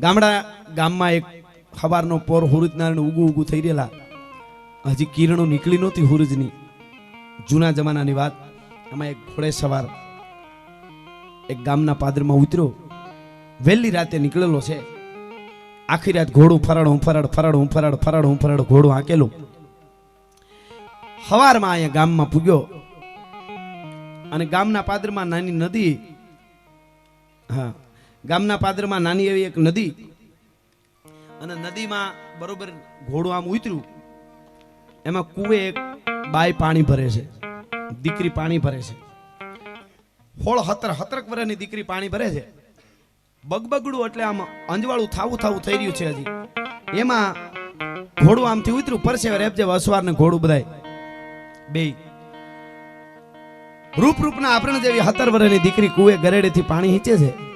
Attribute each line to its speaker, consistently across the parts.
Speaker 1: ગામડા ગામમાં એક સવારનો પોર હુરુજનારાયણ ઉગું ઉગું થઈ રહેલા. હજી કિરણો નીકળી નહોતી હુરુજની. જૂના જમાનાની વાત. એમાં એક ઘોડે સવાર એક ગામના પાદરમાં ઉતર્યો. વહેલી રાતે નીકળેલો છે. આખી રાત ઘોડું ફરાડ, હું ફરાડ ફરાડ, હું ફરાડ ફરાડ, હું ફરાડ, ઘોડું હાંકેલું. હવારમાં અહીંયા ગામમાં પૂગ્યો. અને ગામના પાદરમાં નાની નદી. હા. ગામના પાદરમાં નાની એવી એક નદી અને નદીમાં બરોબર ઘોડું આમ ઉતર્યું. એમાં કુવે એક બાય પાણી ભરે છે. દીકરી પાણી ભરે છે. હોળ હતર હતરક વરેની દીકરી પાણી ભરે છે. બગબગડું એટલે આમ અંજવાળું થાવું થાવું થઈ રહ્યું છે હજી. એમાં ઘોડું આમથી ઉતર્યું, પરસે રેપજે અસવાર ને ઘોડું બધાય. બે રૂપ રૂપના આપણ જેવી હતર વરેની દીકરી કુવે, ગરેડેથી પાણી હીચે છે.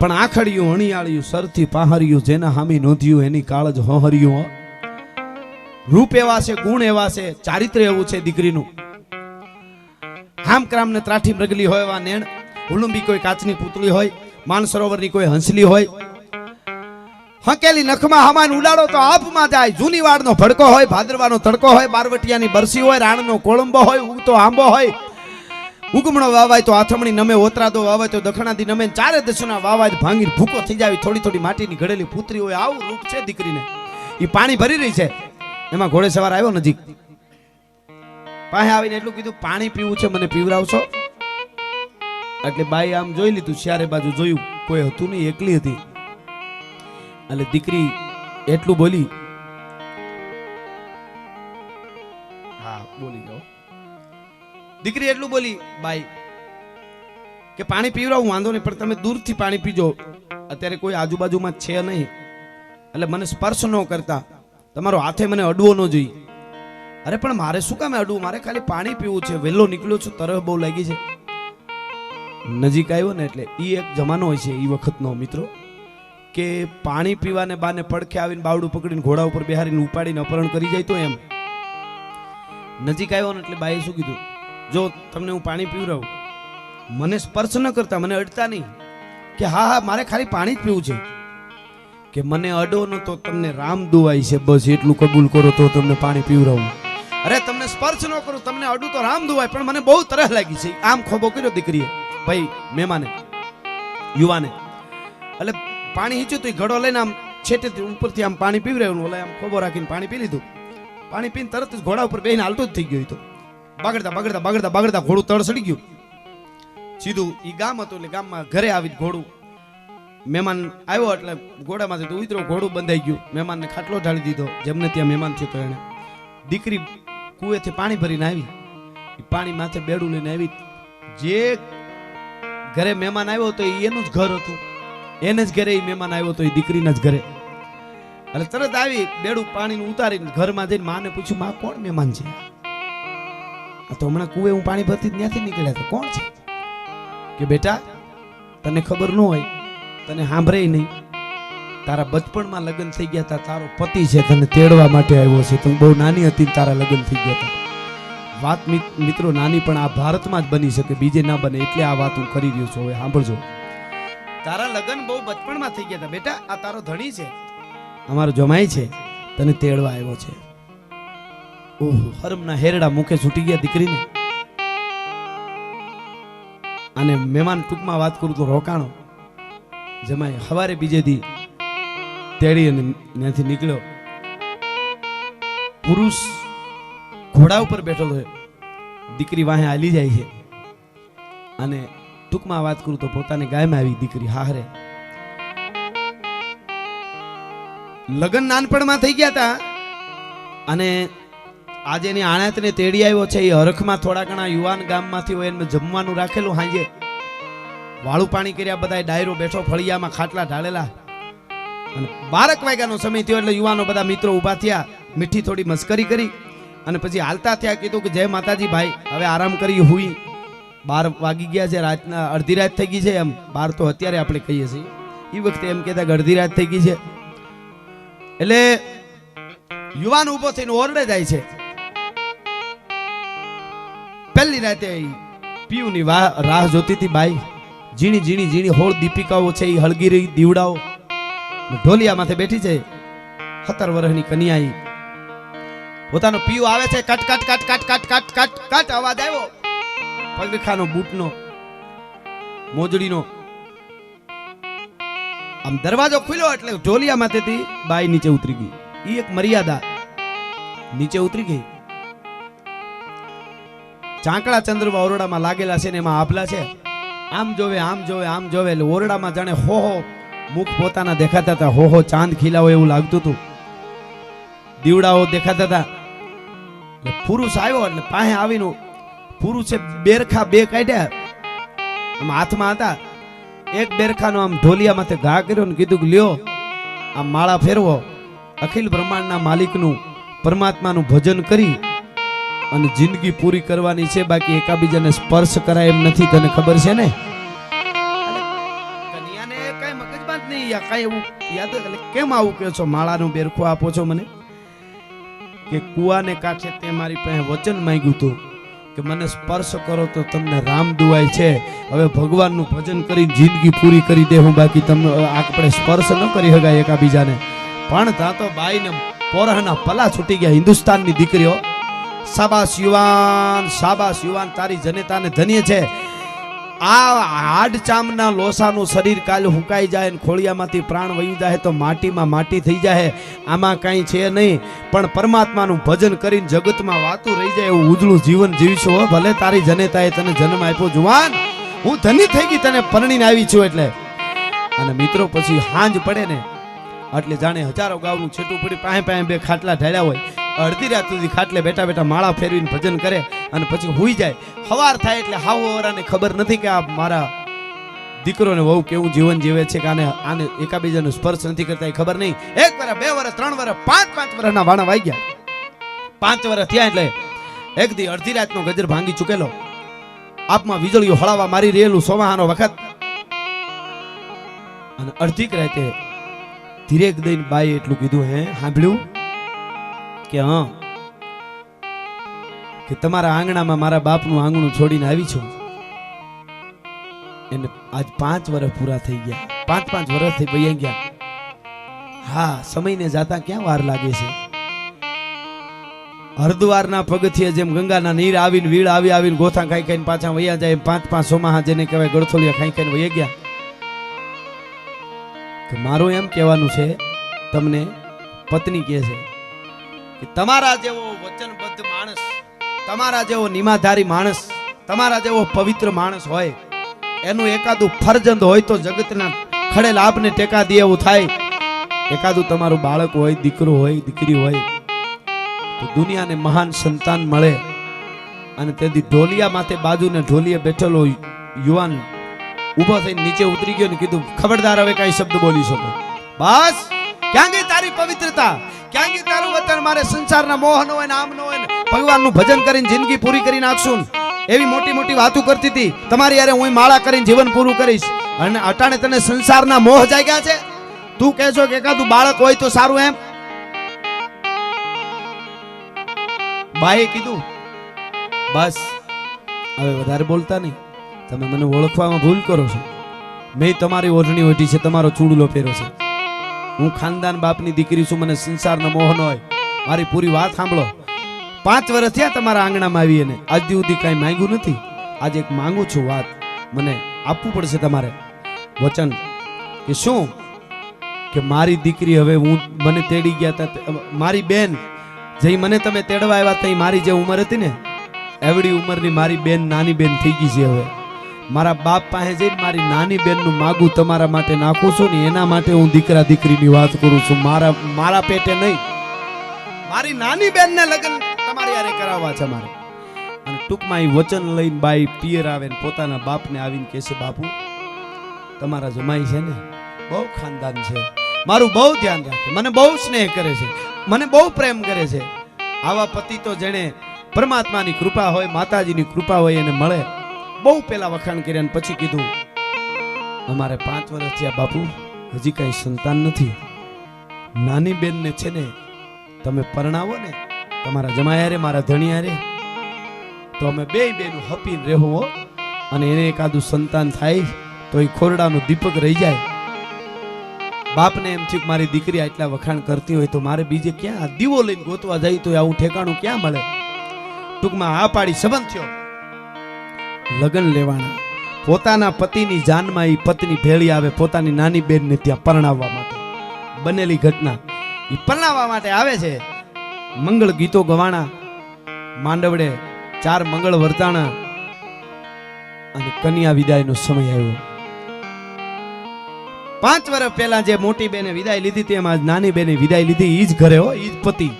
Speaker 1: પણ આખડિયું, હણિયાળ્યું, સરથી પહાર્યું, જેના હામી નોંધ્યું, એની કાળજ હોહર્યું. રૂપ એવા છે, ગુણ એવા છે ચારિત્ર્ય એવું છે દીકરીનું. હામક્રામ ને ત્રાઠી મૃગલી હોય એવા નેણ હુલુંબી કોઈ કાચની પૂતળી હોય માનસરોવરની કોઈ હંસલી હોય. હકેલી નખમાં હમાન ઉડાડો તો આપમાં જાય. જૂની વાડનો ભડકો હોય, ભાદરવાનો તડકો હોય, બારવટિયાની બરસી હોય, રાણનો કોળંબો હોય ઉગતો આંબો હોય ઉગમણો વાવાય તો આથમણી નમે, ઓતરાદો વાવાય તો દખણાથી નમે. ચારે દશના વાવાય ભાંગીર ભાંગી ભૂકો થઈ જાય, થોડી થોડી માટીની ઘડેલી પુત્રી હોય, આવું રૂપ છે દીકરીને. એ પાણી ભરી રહી છે. એમાં ઘોડે સવાર આવ્યો નજીક. પાસે આવીને એટલું કીધું, પાણી પીવું છે, મને પીવરાવશો એટલે બાઈ આમ જોઈ લીધું ચારે બાજુ જોયું, કોઈ હતું નહીં, એકલી હતી. એટલે દીકરી એટલું બોલી, હા, બોલી જાઓ. દીકરી એટલું બોલી, બાઈ, કે પાણી પીવરાવું વાંધો નહીં, પણ તમે દૂરથી પાણી પીજો. અત્યારે કોઈ આજુબાજુમાં છે નહીં. એટલે મને સ્પર્શ ન કરતા. તમારો હાથે મને અડવો ન જોઈએ. અરે, પણ મારે શું કામ અડવું? મારે ખાલી પાણી પીવું છે. વહેલો નીકળ્યો છું તરફ બહુ લાગી છે. નજીક આવ્યો ને એટલે એ એક જમાનો હોય છે એ વખતનો, મિત્રો, કે પાણી પીવાને બાને પડખે આવીને બાવડું પકડીને ઘોડા ઉપર બેહારીને ઉપાડીને અપહરણ કરી જાય તો એમ. નજીક આવ્યો ને એટલે બાઈએ શું કીધું? જો તમને હું પાણી પીવડાવું મને સ્પર્શ ન કરતા, મને અડતા નહીં કે હા હા, મારે ખાલી પાણી જ પીવું છે. કે મને અડો ન તો તમને રામ દુવાય છે, બસ એટલું કબૂલ કરો તો તમને પાણી પીવડાવું અરે, તમને સ્પર્શ ન કરું, તમને અડું તો રામ દુવાય, પણ મને બહુ તરસ લાગી છે. આમ ખોબો કર્યો દીકરીએ, ભાઈ, મહેમાને, યુવાને. એટલે પાણી હીચ્યું તો ઘડો લઈને આમ છેટે ઉપરથી આમ પાણી પીવી રહ્યું ઓલા આમ ખોબો રાખીને પાણી પી લીધું. પાણી પીને તરત જ ઘોડા ઉપર બેહીને હાલતું જ થઈ ગયું એ તો. બગડતા બગડતા બગડતા બગડતા ઘોડું તળ સડી ગયું. સીધું એ ગામ હતું એટલે ગામમાં ઘરે આવી ઘોડું, મહેમાન આવ્યો એટલે ઘોડામાંથી તો ઘોડું બંધાઈ ગયું. મહેમાનને ખાટલો ઢાળી દીધો, જેમને ત્યાં મહેમાન થયો એને. દીકરી કુએથી પાણી ભરીને આવી. પાણી માથે બેડું લઈને આવી. જે ઘરે મહેમાન આવ્યો તો એનું જ ઘર હતું. એને જ ઘરે એ મહેમાન આવ્યો તો એ દીકરીના જ ઘરે. એટલે તરત આવી બેડું પાણીનું ઉતારીને ઘરમાં જઈને માને પૂછ્યું, માં, કોણ મહેમાન છે? તો હમણાં કુએ હું પાણી ભરતી ત્યાંથી નીકળ્યા હતા કોણ છે? કે બેટા, તને ખબર ન હોય, તને સાંભળે નહીં. તારા બચપણમાં લગ્ન થઈ ગયા હતા, તારો પતિ છે, તને તેડવા માટે આવ્યો છે. તું બહુ નાની હતી તારા લગ્ન થઈ ગયા હતા. વાત મિત્રો, નાની પણ આ ભારતમાં જ બની શકે, બીજે ના બને, એટલે આ વાત હું કરી રહ્યો છું. હવે સાંભળજો. તારા લગ્ન બહુ બચપણમાં થઈ ગયા હતા, બેટા. આ તારો ધણી છે. અમારો જમાઈ છે, તને તેડવા આવ્યો છે. હરમના હેરડા મુખે છૂટી ગયા દીકરીને. અને મહેમાન ટૂંકમાં વાત કરું તો રોકાણો. જેમાં હવારે બીજે દી તેડી અને ત્યાંથી નીકળ્યો. પુરુષ ઘોડા ઉપર બેઠો હોય દીકરી વાહે હાલી જાય છે. અને ટૂંકમાં વાત કરું તો પોતાની ગાયમાં આવી દીકરી હારે લગ્ન નાનપણમાં થઈ ગયા હતા અને આજે એની આણાતને તેડી આવ્યો છે. એ હરખમાં થોડા ઘણા યુવાન ગામમાંથી હોય એને જમવાનું રાખેલું હાંજે. વાળું પાણી કર્યા બધા ડાયરો બેઠો ફળિયામાં ખાટલા ઢાળેલા. અને બારક વાગ્યાનો સમય થયો એટલે યુવાનો બધા મિત્રો ઊભા થયા, મીઠી થોડી મસ્કરી કરી. અને પછી હાલતા થયા કીધું કે જય માતાજી ભાઈ, હવે આરામ કરી હુઈ. બાર વાગી ગયા છે, રાતના અડધી રાત થઈ ગઈ છે એમ. બાર તો અત્યારે આપણે કહીએ છીએ. એ વખતે એમ કહેતા કે અડધી રાત થઈ ગઈ છે. એટલે યુવાન ઊભો થઈને ઓરડે જાય છે. પહેલી રાતે પિયુની રાહ જોતી હતી બાઈ. ઝીણી ઝીણી ઝીણી હોળ દીપિકાઓ છે, એ હળગી દીવડાઓ. ઢોલિયા માથે બેઠી છે, સત્તર વર્ષની કન્યા પોતાનો પીયો આવે છે, કટ કટ કટ કટ કટ કટ કટ કટ, અવાજ આવ્યો. પગખાનો, બૂટનો, મોજડીનો. આમ દરવાજો ખુલ્યો એટલે ઢોલિયા માથેથી બાઈ નીચે ઉતરી ગઈ. એ એક મર્યાદા. નીચે ઉતરી ગઈ. ચાંકડા ચંદ્રવા ઓરડામાં લાગેલા છે ને એમાં આભલા છે. આમ જોવે આમ જોવે આમ જોવે, એટલે ઓરડામાં જાણે હો હો, મુખ પોતાના દેખાતા હતા. હો હો, ચાંદ ખીલાવો એવું લાગતું હતું. દીવડાઓ દેખાતા હતા. પુરુષ આવ્યો એટલે પાસે આવીને પુરુષે બેરખા બે કાઢ્યા. આમ હાથમાં હતા. એક બેરખાનો આમ ઢોલિયા માથે ઘા કર્યો ને કીધું કે લ્યો, આ માળા ફેરવો. અખિલ બ્રહ્માંડના માલિકનું પરમાત્માનું ભજન કરી અને જિંદગી પૂરી કરવાની છે, બાકી એકાબીજાને સ્પર્શ કરાય એમ નથી, તને ખબર છે ને? કઈ એવું યાદ કેમ આવું કહો છો? માળાનું બેરખું આપો છો મને? કે કુવાને કાંઠે તે મારી પાસે વચન માંગ્યું હતું કે મને સ્પર્શ કરો તો તમને રામ દુવાય છે. હવે ભગવાનનું ભજન કરી જિંદગી પૂરી કરી દે હું, બાકી તમને આપણે સ્પર્શ ન કરી શકાય એકાબીજાને. પણ તા તો બાઈને પોરહના પલા છૂટી ગયા, હિન્દુસ્તાનની દીકરીઓ. શાબાશ યુવાન શાબાશ યુવાન, તારી જનેતાને ધન્ય છે. આ હાડ ચામના લોસાનું શરીર કાલ હુકાઈ જાય ને ખોળિયામાંથી પ્રાણ વહી જાય તો માટીમાં માટી થઈ જાય. આમાં કાંઈ છે નહીં, પણ પરમાત્માનું ભજન કરીને જગતમાં વાતું રહી જાય એવું ઉજળું જીવન જીવીશું, હો, ભલે તારી જનેતાએ તને જન્મ આપ્યો. જુવાન, હું ધની થઈ ગઈ તને પરણીને આવી છું એટલે. અને મિત્રો, પછી હાંજ પડે ને, એટલે જાણે હજારો ગાવનું છેટું પડી પાસે પાસે બે ખાટલા ઢાળ્યા હોય. અડધી રાત સુધી ખાટલે બેઠા બેઠા માળા ફેરવીને ભજન કરે અને પછી હુઈ જાય. હવાર થાય એટલે હાવ હવારાને ખબર નથી કે આ મારા દીકરોને બહુ કેવું જીવન જીવે છે કે આને આને એકાબીજાનો સ્પર્શ નથી કરતા એ ખબર નહીં. એક વર્ષ બે વર્ષ ત્રણ વર્ષ પાંચ પાંચ વર્ષના વાણા વાઈ ગયા. પાંચ વર્ષ થયા એટલે એક દી અડધી રાતનો ગજર ભાંગી ચૂકેલો. આપમાં વીજળીઓ હળાવા મારી રહેલું સોમાહાનો વખત. અને અડધીક રાતે ધીરેક દઈને બાઈ એટલું કીધું, હે, સાંભળ્યું? કે હા, કે તમારા આંગણામાં મારા બાપનું આંગણું છોડીને આવી છું? એને આજ પાંચ વર્ષ પૂરા થઈ ગયા. પાંચ પાંચ વર્ષથી ગયા. હા, સમયને જાતા ક્યાં વાર લાગે છે? હરદ્વારના પગથિયે જેમ ગંગાના નીર આવીને વીળ આવી આવીને ગોથા ખાઈ ખાઈને પાછા વયા જાય પાંચ પાંચ સોમાહા જેને કહેવાય ગળથોલિયા ખાઈ ખાઈને વયા ગયા. મારું એમ કહેવાનું છે, તમને પત્ની કહે છે તમારા જેવો વચનબદ્ધ માણસ, તમારા જેવો નિમાધારી માણસ, તમારા જેવો પવિત્ર માણસ હોય, એનું એકાદું ફરજંદ હોય તો જગતના ખડે લાભને ટેકા દે એવું થાય. એકાદું તમારું બાળક હોય, દીકરો હોય, દીકરી હોય, તો દુનિયાને મહાન સંતાન મળે. અને તેથી ઢોલિયા માથે બાજુને ઢોલીએ બેઠેલો યુવાન ઊભો થઈને નીચે ઉતરી ગયો ને કીધું, ખબરદાર, હવે કઈ શબ્દ બોલી શકો. બસ! ક્યાં તારી પવિત્રતા? ક્યાં તારું વતન? મારે સંસારના મોહ હોય નામ નો હોય ભગવાનનું ભજન કરીને જિંદગી પૂરી કરી નાખશું એવી મોટી મોટી વાતો કરતી હતી. તમારી યારે હું માળા કરીને જીવન પૂરું કરીશ. અને અટાણે તને સંસારના મોહ જાગ્યા છે? તું કહેશો કે એકાદું બાળક હોય તો સારું એમ? બાએ કીધું, બસ, હવે વધારે બોલતા નહીં. તમે મને ઓળખવામાં ભૂલ કરો છો. મેં તમારી ઓઢણી ઓઢી છે, તમારો ચૂડલો પહેરો છે. હું ખાનદાન બાપની દીકરી છું, મને સંસારનો મોહ ન હોય. મારી પૂરી વાત સાંભળો. પાંચ વર્ષ થયા તમારા આંગણામાં આવી અને આજ સુધી કાંઈ માંગ્યું નથી. આજે એક માંગુ છું વાત. મને આપવું પડશે તમારે. વચન કે શું? કે મારી દીકરી હવે હું મને તેડી ગયા હતા મારી બેન જે મને તમે તેડવા આવ્યા ત્યાં મારી જે ઉંમર હતી ને, એવડી ઉંમરની મારી બેન, નાની બેન થઈ ગઈ છે હવે. મારા બાપ પાસે જઈને મારી નાની બેનનું માગું તમારા માટે નાખું છું ને એના માટે હું દીકરા દીકરીની વાત કરું છું. મારા મારા પેટે નહીં. મારી નાની બેનને લગ્ન તમારી યારે કરાવવા છે મારે. અને ટૂંકમાં એ વચન લઈને બાઈ પિયર આવે ને પોતાના બાપને આવીને કહે બાપુ, તમારા જમાઈ છે ને બહુ ખાનદાન છે. મારું બહુ ધ્યાન રાખે. મને બહુ સ્નેહ કરે છે. મને બહુ પ્રેમ કરે છે. આવા પતિ તો જેણે પરમાત્માની કૃપા હોય, માતાજીની કૃપા હોય, એને મળે. બહુ પેલા વખાણ કર્યા અને પછી કીધું, અમારે પાંચ વર્ષ થયા બાપુ, હજી કઈ સંતાન નથી. નાની બેનને છે ને, તમે પરણાવો ને, તમારા જમાયારે મારા ધણિયારે તો અમે બે બેનું હપીને રહેવું અને એને એકાદું સંતાન થાય, તો એ ખોરડાનો દીપક રહી જાય. બાપને એમ થયું મારી દીકરી આટલા વખાણ કરતી હોય તો મારે બીજે ક્યાં દીવો લઈને ગોતવા જાય, તો આવું ઠેકાણું ક્યાં મળે? ટૂંકમાં આ પાડી સંબંધ થયો. લગ્ન લેવાના. પોતાના પતિની જાનમાં એ પત્ની ભેળી આવે, પોતાની નાની બેનને ત્યાં પરણાવવા માટે. બનેલી ઘટના. એ પરણાવવા માટે આવે છે. મંગળ ગીતો ગવાણા, માંડવડે ચાર મંગળ વર્તાણા અને કન્યા વિદાયનો સમય આવ્યો. પાંચ વર્ષ પહેલા જે મોટી બેને વિદાય લીધી તેમાં આજ નાની બેને વિદાય લીધી, ઈ જ ઘરે હો ઈ જ પતિ.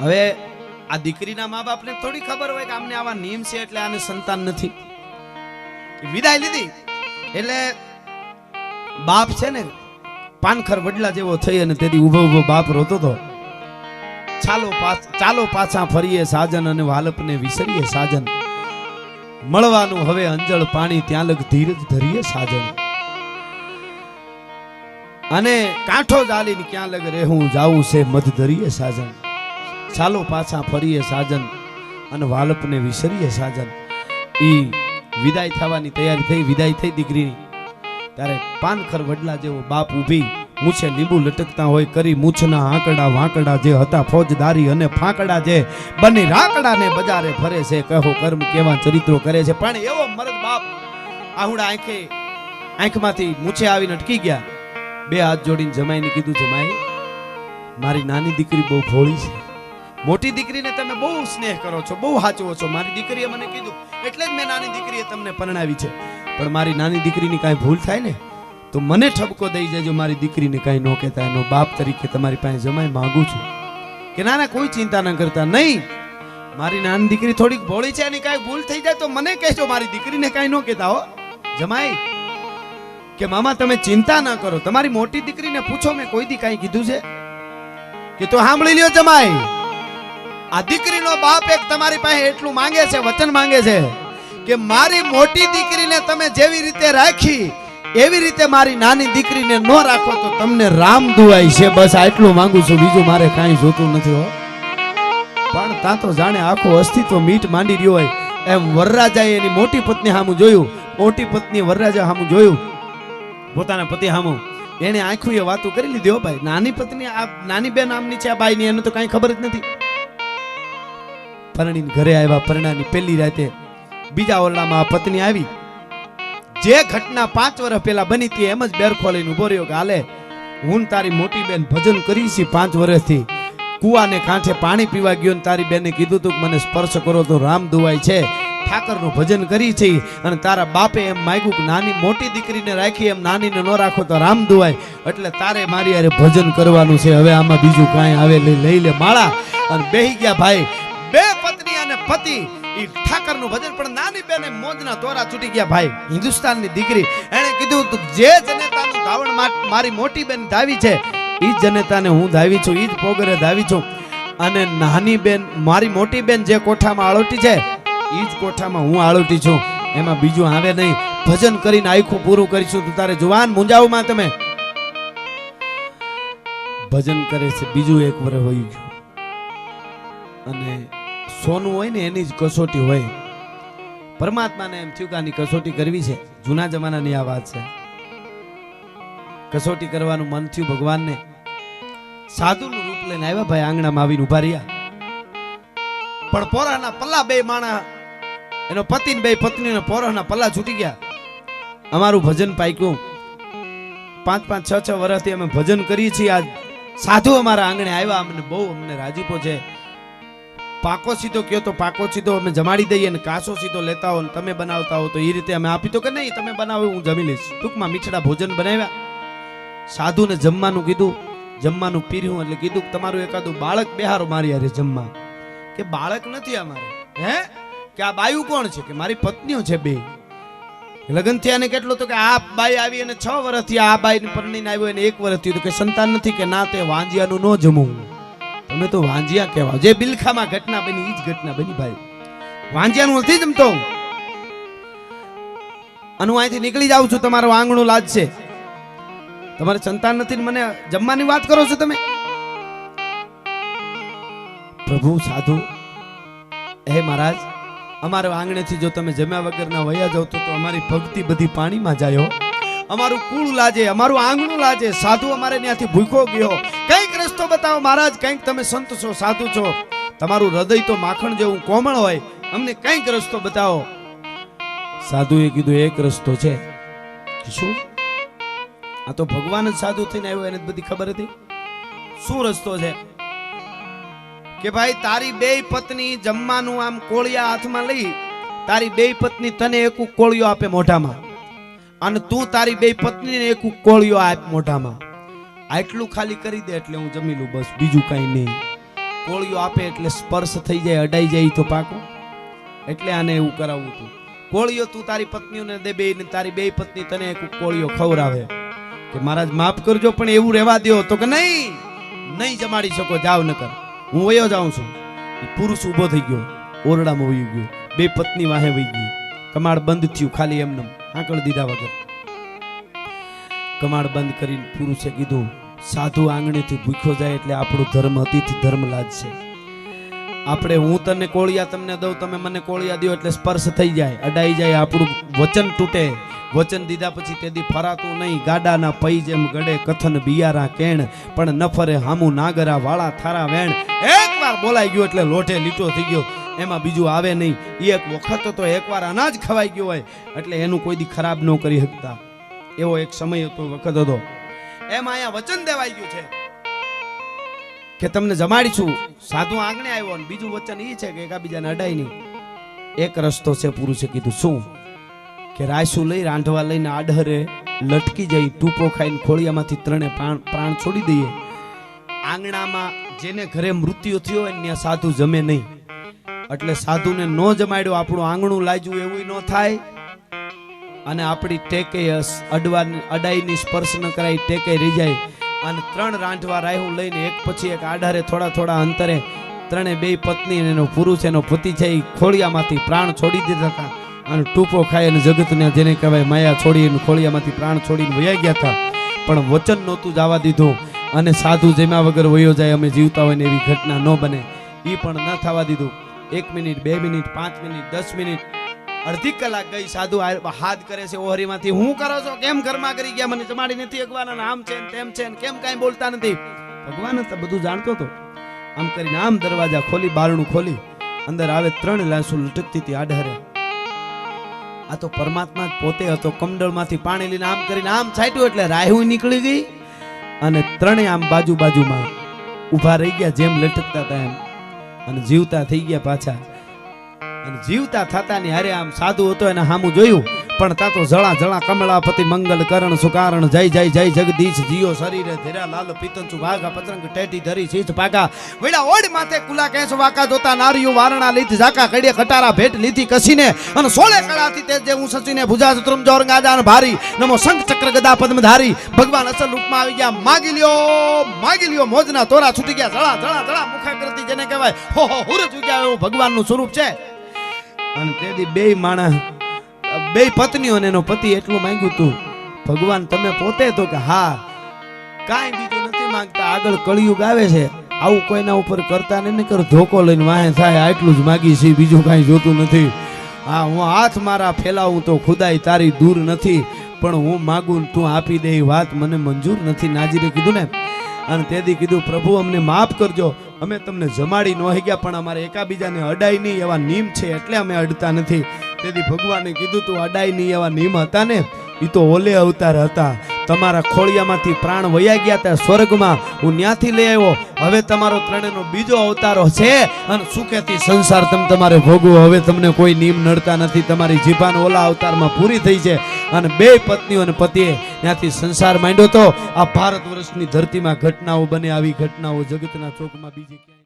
Speaker 1: હવે આ દીકરીના મા બાપને થોડી ખબર હોય કે આમને આવા નિયમ છે એટલે આને સંતાન નથી. વિદાય લીધી. એટલે બાપ છે ને પાનખર વડલા જેવો થઈ અને તેથી ઊભો ઊભો બાપ રોતો હતો ચાલો ચાલો પાછા ફરીએ સાજન અને વાલપને વિસરીએ સાજન. મળવાનું હવે અંજળ પાણી ત્યાં લગ ધીરજ ધરીએ સાજન. અને કાંઠો જાલીને ક્યાં લગ રહેવું, જાવું છે મધ ધરીએ સાજન. ચાલો પાછા ફરીએ સાજન અને વાલપને વિસરીએ સાજન. એ વિદાય થવાની તૈયારી થઈ, વિદાય થઈ દીકરીની. ત્યારે પાનખર વડલા જેવો બાપ ઊભી, મૂછે લીંબુ લટકતા હોય, કરી મૂછના આંકડા વાંકડા જે હતા, ફોજદારી અને ફાંકડા જે, બંને રાકડાને બજારે ફરે છે, કહો કર્મ કેવા ચરિત્રો કરે છે. પણ એવો મરદ બાપ આહુડા આંખે, આંખમાંથી મૂછે આવીને અટકી ગયા. બે હાથ જોડીને જમાઈને કીધું, જમાઈ, મારી નાની દીકરી બહુ ભોળી છે. મોટી દીકરીને તમે બહુ સ્નેહ કરો છો, બહુ સાચવો છો. મારી દીકરીએ મને કીધું, એટલે જ મેં નાની દીકરીએ તમને પરણાવી છે. પણ મારી નાની દીકરીની કાંઈ ભૂલ થાય ને, તો મને ઠપકો દઈ જજો મારી દીકરીને કાંઈ ન કહેતા, એનો બાપ તરીકે તમારી પાસે જમાઈ માંગુ છું. કે ના ના, કોઈ ચિંતા ન કરતા, નહીં. મારી નાની દીકરી થોડીક ભોળી છે, એની કાંઈ ભૂલ થઈ જાય તો મને કહેજો, મારી દીકરીને કાંઈ ન કહેતા, હો. જમાઈ, કે મામા, તમે ચિંતા ન કરો. તમારી મોટી દીકરીને પૂછો, મેં કોઈ દી કાંઈ કીધું છે? કે તો સાંભળી લ્યો, જમાઈ. આ દીકરીનો બાપ એક તમારી પાસે એટલું માંગે છે, વચન માંગે છે કે મારી મોટી દીકરીને તમે જેવી રીતે રાખી, એવી રીતે મારી નાની દીકરીને ન રાખો તો તમને રામ દુવાય છે. બસ આટલું માંગુ છું. બીજું મારે કાંઈ જોતું નથી હો. પણ ત્યાં તો જાણે આખું અસ્તિત્વ મીટ માંડી રહ્યો હોય. એમ વરરાજાએ એની મોટી પત્ની સામું જોયું. મોટી પત્ની વરરાજા સામું જોયું. પોતાના પતિ સામું એને આંખું એ વાતો કરી લીધી હો ભાઈ. નાની પત્ની, આ નાની બેન આમની છે, આ ભાઈની એને તો કાંઈ ખબર જ નથી. પરણીને ઘરે આવ્યા. પરણાની પહેલી રાતે બીજા ઓરડામાં પત્ની આવી. જે ઘટના પાંચ વર્ષ પહેલા બની હતી, એમ જ બેરખો લઈને ઊભો રહ્યો કે, હાલે, હું તારી મોટી બેન ભજન કરી છે પાંચ વર્ષથી. કુવાને કાંઠે પાણી પીવા ગયો ને તારી બેને કીધું તું મને સ્પર્શ કરો તો રામ દુવાય છે. ઠાકરનું ભજન કરી છે અને તારા બાપે એમ માગ્યું કે, નાની મોટી દીકરીને રાખી, એમ નાનીને ન રાખો તો રામ દુવાય. એટલે તારે મારી યારે ભજન કરવાનું છે. હવે આમાં બીજું કાંઈ આવે લઈ લે, માળા. અને બેહી ગયા ભાઈ. પતિ ઈ ઠાકરનું ભજન, પણ નાની બેને મોજના તોરા છૂટી ગયા ભાઈ. હિન્દુસ્તાનની દીકરી. એણે કીધું તું, જે જનતાનું ધાવણ મારી મોટી બેન ધાવી છે જ જનેતાને હું ધાવી છું, ઈ જ પોગરે ધાવી છું. અને નાની બેન, મારી મોટી બેન જે કોઠામાં આળોટી છે, ઈ જ કોઠામાં હું આળોટી છું. એમાં બીજું આવે નહીં. ભજન કરીને આખું પૂરું કરીશું. તું તારે જુવાન મુંજાવમાં તમે. ભજન કરે છે, બીજું એક વર્ષ હોય ગયું. અને સોનું હોય ને એની જ કસોટી હોય. પરમાત્માને એમ થયું કે કસોટી કરવી છે. જૂના જમાનાની આ વાત છે. કસોટી કરવાનું મન થયું ભગવાનને. સાધુનું રૂપ લઈને આવ્યા ભાઈ આંગણામાં આવીને ઊભા રહ્યા. પણ પોરાના પલ્લા બે માણા, એનો પતિ ને બે પત્નીને પોરાના પલ્લા છૂટી ગયા. અમારું ભજન પાક્યું. પાંચ પાંચ, છ છ વર્ષથી અમે ભજન કરીએ છીએ. આજ સાધુ અમારા આંગણે આવ્યા. અમને બહુ અમને રાજીપો છે. પાકો સીધો કયો તો પાકો સીધો અમે જમાડી દઈએ ને કાસો સીધો લેતા હો તમે બનાવતા હો તો એ રીતે અમે આપી તો કે નહીં, તમે બનાવો હું જમી લઈશ. ટૂંકમાં મીઠડા ભોજન બનાવ્યા. સાધુને જમવાનું કીધું, જમવાનું પીર્યું એટલે કીધું કે તમારું એકાદું બાળક બેહારો મારી હારે જમવા. કે બાળક નથી અમારે, હે? કે આ બાયું કોણ છે? કે મારી પત્નીઓ છે બે. લગ્ન થયા ને કેટલું તો કે આ બાઈ આવી અને છ વર્ષથી આ બાઈ પરણીને આવ્યો અને એક વર્ષ થયું તો કે સંતાન નથી કે ના તે વાંજિયાનું ન જમવું તમે તો વાંજિયા કહેવા જે બિલખામાં ઘટના બની એ જ ઘટના બની ભાઈ. વાંજિયાનું નથી જમતો અને હું અહીંથી નીકળી જાઉં છું, તમારું આંગણું લાજ છે. તમારે સંતાન નથી મને જમવાની વાત કરો છો તમે? પ્રભુ, સાધુ, હે મહારાજ, અમારા આંગણેથી જો તમે જમ્યા વગરના વયા જાઓ તો અમારી ભક્તિ બધી પાણીમાં જાય. અમારું કુળ લાજે, અમારું આંગણું લાજે, સાધુ અમારે ત્યાંથી ભૂખો ગયો. કંઈક રસ્તો બતાવો મહારાજ, કંઈક તમે સંત છો, સાધુ છો. તમારું હૃદય તો માખણ જેવું કોમળ હોય. અમને કંઈક રસ્તો બતાવો. સાધુએ કીધું, એક રસ્તો છે. શું? આ તો ભગવાન જ સાધુ થઈને આવ્યો, એને બધી ખબર હતી? શું રસ્તો છે? કે ભાઈ, તારી બે પત્ની જમવાનું આમ કોળિયા હાથમાં લઈ, તારી બે પત્ની તને એક કોળિયો આપે મોઢામાં. અને તું તારી બે પત્નીને એક કોળિયો આપ મોઢામાં. આટલું ખાલી કરી દે એટલે હું જમી લઉં બસ, બીજું કાંઈ નહીં. કોળિયો આપે એટલે સ્પર્શ થઈ જાય, અડાઈ જાય તો પાકો. એટલે આને એવું કરાવવું તું. કોળિયો તું તારી પત્નીઓને દે બે તારી બે પત્ની તને એક કોળિયો ખવડાવે. કે મહારાજ માફ કરજો, પણ એવું રહેવા દો તો કે નહીં નહીં જમાડી શકો, જાવ ન કર હું વયો જાઉં છું. પુરુષ ઊભો થઈ ગયો. ઓરડામાં વહી ગયો. બે પત્ની વાહે વહી ગઈ. કમાડ બંધ થયું, ખાલી એમને આંકળ દીધા વગર. કમાડ બંધ કરીને પુરુષે કીધું, સાધુ આંગણેથી ભૂખ્યો જાય એટલે આપણો ધર્મ અતિથિ ધર્મ લાજશે આપણે હું તને કોળિયા તમને દઉં, તમે મને કોળિયા દો એટલે સ્પર્શ થઈ જાય, અડાઈ જાય, આપણું વચન તૂટે. વચન દીધા પછી તેથી ફરાતું નહીં, ગાડાના પૈ જેમ ગડે કથન બિયારા કેણ, પણ ન ફરે હામું નાગરા વાળા થારા વેણ. એકવાર બોલાઈ ગયો એટલે લોઠે લીટો થઈ ગયો. એમાં બીજું આવે નહીં. એક વખત તો એકવાર અનાજ ખવાઈ ગયો હોય, એટલે એનું કોઈ દી ખરાબ ન કરી શકતા. એવો એક સમય હતો, વખત હતો. એમાં અહીંયા વચન દેવાઈ ગયું છે કે તમને જમાડીશું. સાધુ આંગણે આવ્યો અને બીજું વચન એ છે કે એકાબીજાને અડાય નહીં. એક રસ્તો છે પુરુષે કીધું, શું? કે રાયસું લઈ, રાંધવા લઈને આડહરે લટકી જઈ, ટૂપો ખાઈને ખોળિયામાંથી ત્રણે પ્રાણ છોડી દઈએ. આંગણામાં જેને ઘરે મૃત્યુ થયો હોય ત્યાં સાધુ જમે નહીં. એટલે સાધુને ન જમાડ્યો, આપણું આંગણું લાજ્યું એવું ન થાય. અને આપણી ટેકે અડવા અડાઈની સ્પર્શ ન કરાય, ટેકે રહી જાય. અને ત્રણ રાંધવા રાહું લઈને એક પછી એક આધારે થોડા થોડા અંતરે ત્રણે બે પત્ની એનો પુરુષ, એનો પતિ છે એ ખોળિયામાંથી પ્રાણ છોડી દીધા હતા. અને ટૂંપો ખાઈ અને જગતને જેને કહેવાય માયા છોડી અને ખોળિયામાંથી પ્રાણ છોડીને વયા ગયા હતા. પણ વચન નહોતું જવા દીધું. અને સાધુ જેમાં વગર વયો જાય, અમે જીવતા હોય ને એવી ઘટના ન બને. એ પણ ન થવા દીધું. એક મિનિટ, બે મિનિટ, પાંચ મિનિટ, દસ મિનિટ. અડધી કલાક ગઈ, સાધુ હાથ કરે છે ઓહરીમાંથી. હું કરો છો? કેમ ઘરમાં કરી ગયા? મને જમાડી નથી અગવાના. આમ છે તેમ છે કેમ કાંઈ બોલતા નથી? ભગવાન તો બધું જાણતો હતો. આમ કરીને આમ દરવાજા ખોલી, બારણું ખોલી, અંદર આવે ત્રણ લાસુ લટકતી હતી આઢરે આ તો પરમાત્મા પોતે હતો, કમંડળમાંથી પાણી લઈને આમ કરીને આમ છાંટ્યું એટલે રાહુ નીકળી ગઈ અને ત્રણે આમ બાજુ બાજુમાં ઊભા રહી ગયા, જેમ લટકતા હતા એમ. અને જીવતા થઈ ગયા પાછા. અને જીવતા થતા ની હારે આમ સાધુ હતો એને સામું જોયું. પણ તા તો જળા જળા કમળાપતિ મંગલ કરણ સુકારણ, જય જય જય જગદીશ, જીઓ શરીરે ધીરા લાલ પિતંચુ ભાગા પતંગ ટેટી ધરી શીશ ભાગા. વેડા ઓડ માથે કુલા કેસ વાકા જોતા નારીઓ વારણા લીધ ઝાકા કડે કટારા ભેટ લીધી કસીને. અને સોળે કળાથી તે જે હું સચીને ભુજા સત્રમ જોર ગાજાન ભારી. નમો શંખ ચક્ર ગદા પદ્મધારી ભગવાન અસલ રૂપમાં આવી ગયા. માગી લ્યો માગી લ્યો, મોજના તોરા છૂટી ગયા. જળા જળા જળા મુખાકૃતિ જેને કહેવાય. હો હો, હુરજ ઉગ્યા એવું ભગવાનનું સ્વરૂપ છે. અને તેથી બે માણસ બે પત્નીઓને એનો પતિ એટલું માંગ્યું તું. ભગવાન તમે પોતે તો કે હા, કાંઈ બીજું નથી માંગતા. આગળ કળિયુગ આવે છે. આવું કોઈના ઉપર કરતા ને કર, ધોકો લઈને વાહે થાય, આટલું જ માગી છે, બીજું કાંઈ જોતું નથી. હા, હું હાથ મારા ફેલાવું તો ખુદાઈ તારી દૂર નથી, પણ હું માગું તું આપી દે વાત મને મંજૂર નથી. નાજીરે કીધું ને, અને તેથી કીધું, પ્રભુ, અમને માફ કરજો. અમે તમને જમાડી ન ગયા પણ અમારે એકાબીજાને અડાય નહીં, એવા નિયમ છે, એટલે અમે અડતા નથી. તેથી ભગવાને કીધું, તું અડાઈ નહીં એવા નિયમ હતા ને? એ તો ઓલે અવતાર હતા. તમારા ખોળિયામાંથી પ્રાણ વયા ગયા હતા સ્વર્ગમાં. હું ત્યાંથી લઈ આવ્યો. હવે તમારો ત્રણેયનો બીજો અવતારો છે. અને સુખેથી સંસાર તમે તમારે ભોગવો? હવે તમને કોઈ નિયમ નડતા નથી. તમારી જીભાન ઓલા અવતારમાં પૂરી થઈ છે. અને બે પત્નીઓ અને પતિએ ત્યાંથી સંસાર માંડ્યો તો આ ભારત વર્ષની ધરતીમાં ઘટનાઓ બને. આવી ઘટનાઓ જગતના ચોકમાં બીજી